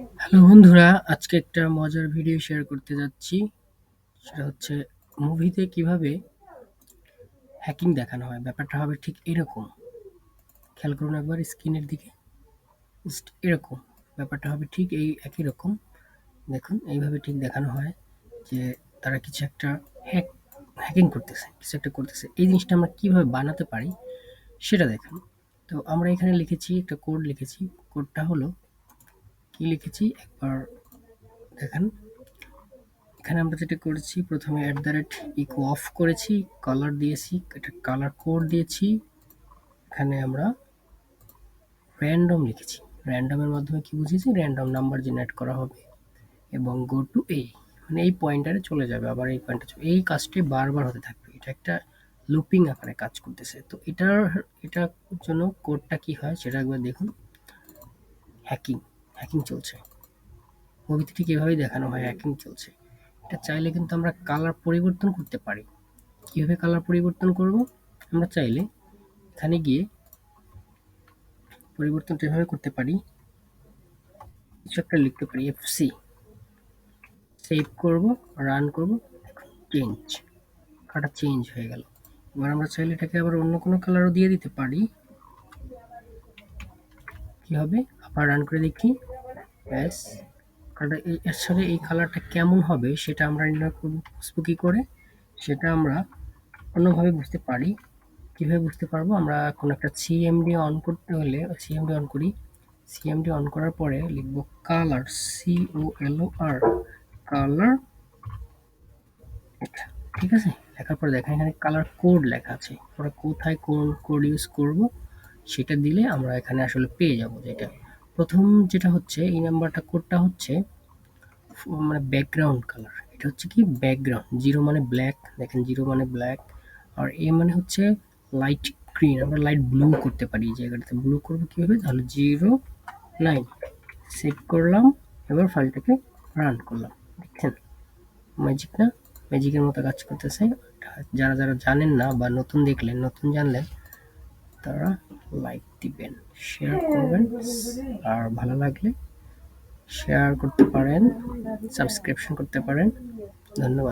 Hello বন্ধুরা, আজকে একটা মজার ভিডিও শেয়ার করতে যাচ্ছি। সেটা হচ্ছে মুভিতে কীভাবে হ্যাকিং দেখানো হয়। ব্যাপারটা হবে ঠিক এরকম। খেয়াল করুন একবার স্ক্রিনের দিকে। এরকম। ব্যাপারটা হবে ঠিক এই একই রকম। দেখুন, এইভাবে ঠিক দেখানো হয় যে তারা কিছু একটা হ্যাক হ্যাকিং করতেছে, কিছু একটা করতেছে। এই জিনিসটা আমরা কীভাবে বানাতে পারি, সেটা দেখুন। তো আমরা এখানে লিখেছি, একটা কোড লিখেছি। কোডটা হলো কি লিখেছি? একবার দেখেন। এখানে আমরা যেটা করেছি, প্রথমে at the rate echo off করেছি কালার দিয়েছি, এটা কালার কোড দিয়েছি। এখানে আমরা র্যান্ডম লিখেছি। র্যান্ডমের মাধ্যমে কি বুঝেছি র্যান্ডম নাম্বার জেনারেট করা হবে এবং গো টু এই মানে এই পয়েন্টারে চলে যাবে, আবার এই পয়েন্টে এই কাজটি বারবার হতে থাকবে। এটা একটা লুপিং আকারে কাজ করতেছে। তো এটার এটার জন্য কোডটা কি হয়? সেটা একবার দেখুন। হ্যাকিং হ্যাকিং চলছে। মুভিতে ঠিক এভাবেই দেখানো হয় হ্যাকিং চলছে। এটা চাইলে কিন্তু আমরা কালার পরিবর্তন করতে পারি। কীভাবে কালার পরিবর্তন করব? আমরা চাইলে এখানে গিয়ে পরিবর্তনটা এভাবে করতে পারি। কিছু একটা লিখতে পারি এফ সি সেভ করব রান করব চেঞ্জ কাটা চেঞ্জ হয়ে গেল। এবার আমরা চাইলে এটাকে আবার অন্য কোনো কালারও দিয়ে দিতে পারি। কি হবে? আবার রান করে দেখি। ব্যাস। কালারটা এর সাথে এই কালারটা কেমন হবে সেটা আমরা নির্ণয় করব বুঝব করে। সেটা আমরা অন্যভাবে বুঝতে পারি। কীভাবে বুঝতে পারব? আমরা কোনো একটা সিএমডি অন করতে হলে সিএমডি অন করি। সিএমডি অন করার পরে লিখব কালার সি ও আর কালার ঠিক আছে? লেখার পরে দেখেন এখানে কালার কোড লেখা আছে। আমরা কোথায় কোন কোড ইউজ করব? সেটা দিলে আমরা এখানে আসলে পেয়ে যাব যেটা। প্রথম যেটা হচ্ছে, এই নাম্বারটা কোডটা হচ্ছে মানে ব্যাকগ্রাউন্ড কালার এটা হচ্ছে কি? ব্যাকগ্রাউন্ড জিরো মানে ব্ল্যাক দেখেন জিরো মানে ব্ল্যাক আর এ মানে হচ্ছে লাইট গ্রিন আমরা লাইট ব্লু করতে পারি এই জায়গাটাতে। ব্লু করব কীভাবে? তাহলে জিরো নাইন সেভ করলাম, এবার ফাইলটাকে রান করলাম। দেখছেন? ম্যাজিক না? ম্যাজিকের মতো কাজ করতেছে। যারা যারা জানেন না বা নতুন দেখলেন, নতুন জানলেন তারা লাইক দিবেন শেয়ার করবেন। আর ভালো লাগলে শেয়ার করতে পারেন সাবস্ক্রিপশন করতে পারেন। ধন্যবাদ।